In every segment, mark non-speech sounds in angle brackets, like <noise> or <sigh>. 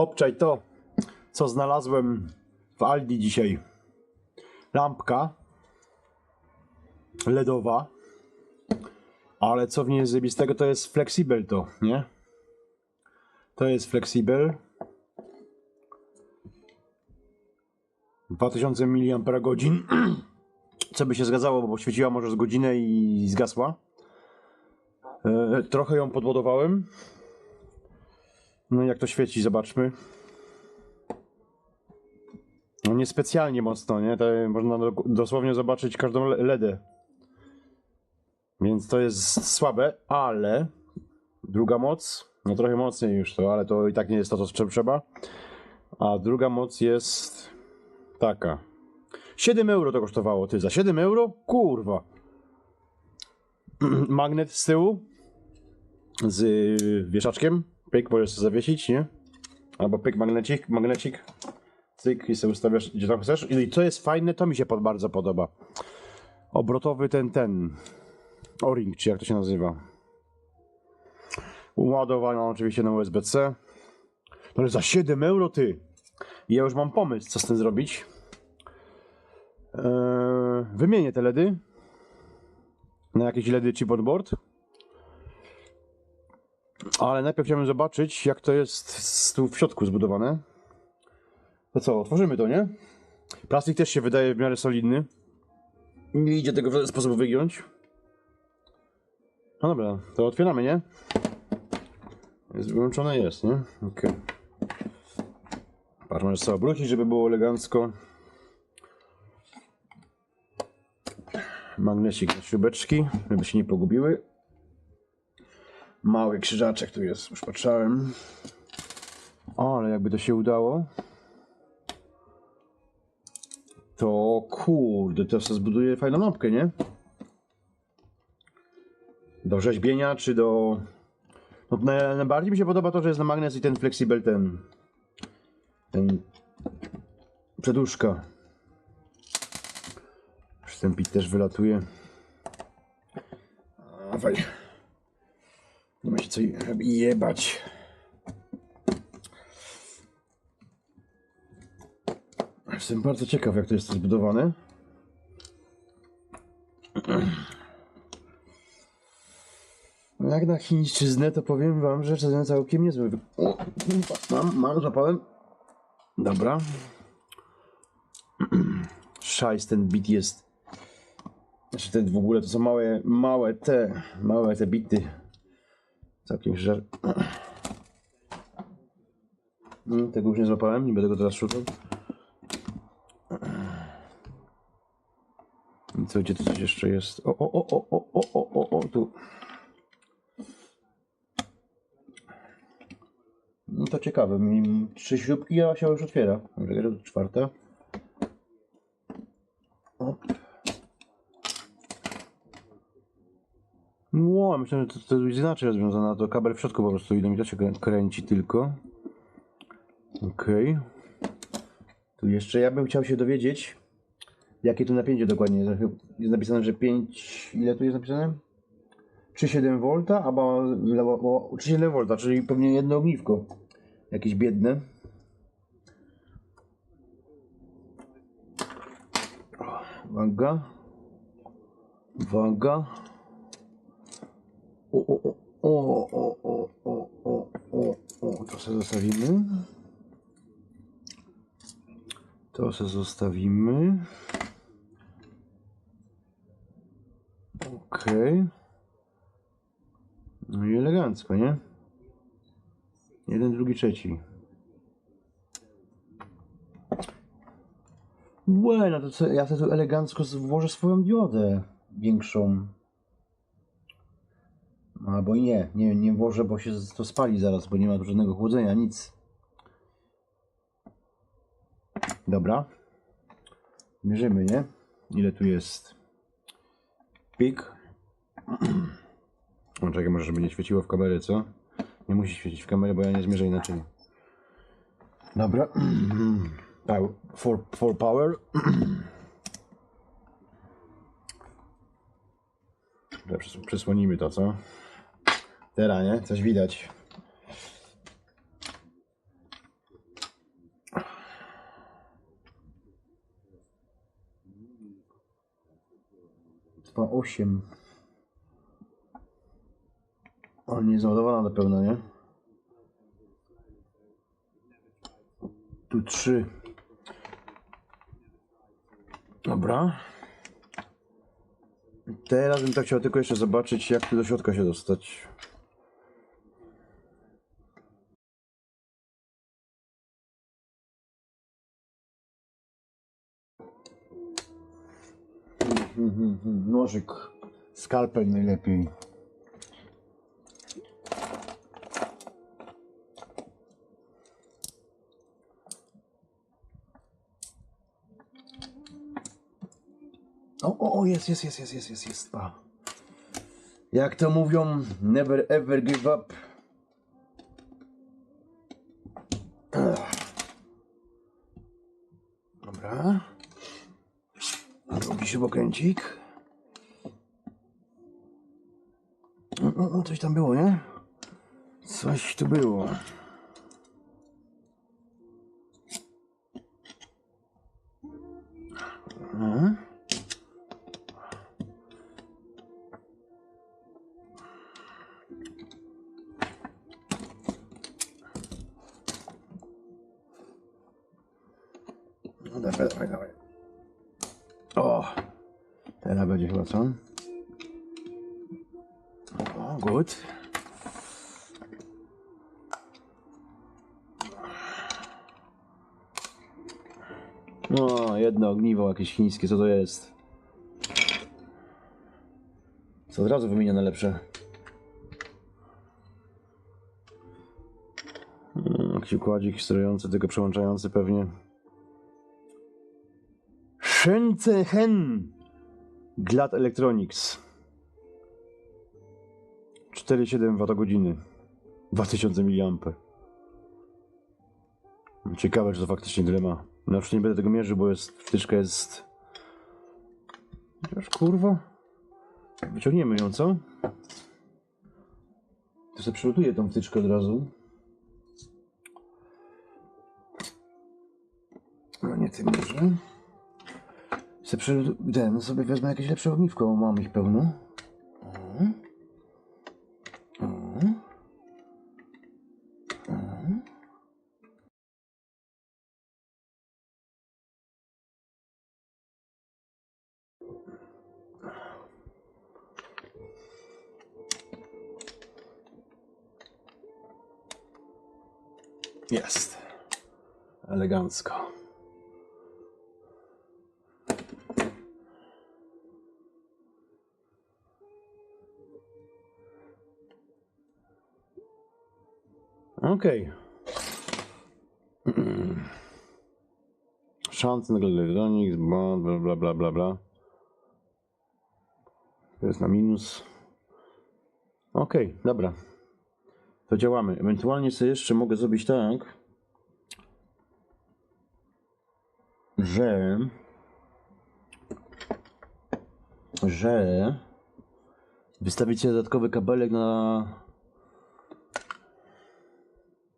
Obczaj to, co znalazłem w Aldi dzisiaj. Lampka LEDowa. Ale co w niej jest zajebistego, to jest flexible to, nie? To jest flexible. 2000 mAh. Co by się zgadzało, bo świeciła może z godzinę i zgasła. E, trochę ją podładowałem. No jak to świeci, zobaczmy. No niespecjalnie mocno, nie? To można do, dosłownie zobaczyć każdą le- LEDę. Więc to jest słabe, ale druga moc, no trochę mocniej już to, ale to i tak nie jest to, co trze- trzeba. A druga moc jest taka. 7 euro to kosztowało, ty, za 7 euro? Kurwa. <clears throat> Magnet z tyłu z y, wieszaczkiem. Pyk, możesz sobie zawiesić, nie? Albo pyk, magnecik, magnecik. Cyk i sobie ustawiasz gdzie tam chcesz. I co jest fajne, to mi się pod, bardzo podoba. Obrotowy ten, ten. O-ring, czy jak to się nazywa. Ładowana oczywiście na USB-C. No ale za 7 euro ty. Ja już mam pomysł, co z tym zrobić. Eee, wymienię te LEDy na jakieś LEDy chip on board. Ale najpierw chciałbym zobaczyć, jak to jest tu w środku zbudowane. To co, otworzymy to, nie? Plastik też się wydaje w miarę solidny. Nie idzie tego w żaden sposób wygiąć. No dobra, to otwieramy, nie? Jest wyłączone, jest, nie? Okej. Patrz, możesz sobie obrócić, żeby było elegancko. Magnesik na śrubeczki, żeby się nie pogubiły. Mały krzyżaczek tu jest, już patrzałem. O, ale jakby to się udało. To kurde, sobie zbuduje fajną lampkę, nie? Do rzeźbienia, czy do... No, naj- najbardziej mi się podoba to, że jest na magnes i ten flexible, ten... Ten... Przeduszka. Przystępik też wylatuje. A. Nie ma się co jebać. Jestem bardzo ciekaw, jak to jest zbudowane. No Jak na chińszczyznę, to powiem wam, że ten całkiem niezły. O, mam, mam, zapałem. Dobra. <clears throat> Szajs, ten bit jest. Znaczy ten w ogóle to są małe, małe te, małe te bity. Całkiem żar... Mm, Tego już nie złapałem, nie będę go teraz szukał. Co, gdzie to coś jeszcze jest? O, o, o, o, o, o, o, o, tu. No to ciekawe, trzy śrubki, a się już otwiera. Czwarta. O. Ło, myślałem, że to, to jest inaczej rozwiązane, to kabel w środku po prostu idą i to się krę- kręci tylko. Okej. Tu jeszcze ja bym chciał się dowiedzieć, jakie tu napięcie dokładnie jest. Jest napisane, że 5... Ile tu jest napisane? 3,7 V, albo 3,7 V, czyli pewnie jedno ogniwko. Jakieś biedne. Uwaga. Uwaga. O, o, o, o, o, o, o, o, to sobie zostawimy. To sobie zostawimy. Okej. No i elegancko, nie? Jeden, drugi, trzeci. Łe, no to co, ja sobie tu elegancko włożę swoją diodę większą. Albo i nie, nie, nie włożę, bo się to spali zaraz, bo nie ma żadnego chłodzenia, nic. Dobra. Mierzymy, nie? Ile tu jest? Pik. <clears throat> Czekaj, może żeby nie świeciło w kamerę, co? Nie musi świecić w kamerę, bo ja nie zmierzę inaczej. Dobra. <clears throat> For, for power. <clears throat> Przysłonimy to, co? Teraz, nie? Coś widać. Dwa osiem. On nie załadowana na pewno, nie? Tu trzy. Dobra. Teraz bym tak chciał tylko jeszcze zobaczyć, jak tu do środka się dostać. Nożyk, skalpel najlepiej. O, o, o, jest, jest, jest, jest, jest, jest, jest. A. Jak to mówią, never ever give up. Dobra. Drugi śrubokręcik. No, no, coś tam było, nie? Coś tu było. Mhm. No dawaj, dawaj, dawaj. O! Teraz będzie chyba co? Good. No, jedno ogniwo jakieś chińskie, co to jest? Co od razu wymienia na lepsze. Mm, Jakiś układzik sterujący, tylko przełączający pewnie. Shenzhen Glad Electronics 4,7 Wh 2000 mA Ciekawe, czy to faktycznie tyle ma. No już nie będę tego mierzył, bo jest, wtyczka jest... Chociaż kurwa... Wyciągniemy ją, co? To sobie przygotuję tą wtyczkę od razu. No nie tym może. Se przy... Sobie wezmę jakieś lepsze ogniwko, mam ich pełno. O. Jest. Elegancko. Okej. Szanse na Electronics, bla bla bla bla bla. To jest na minus. Okej, dobra. To działamy. Ewentualnie sobie jeszcze mogę zrobić tak, że że wystawić sobie dodatkowy kabelek na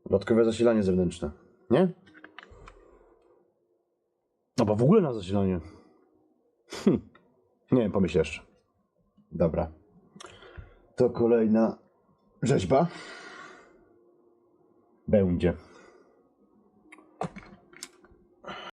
dodatkowe zasilanie zewnętrzne, nie? No bo w ogóle na zasilanie. Hm. Nie wiem, pomyśl jeszcze. Dobra. To kolejna rzeźba. Będzie.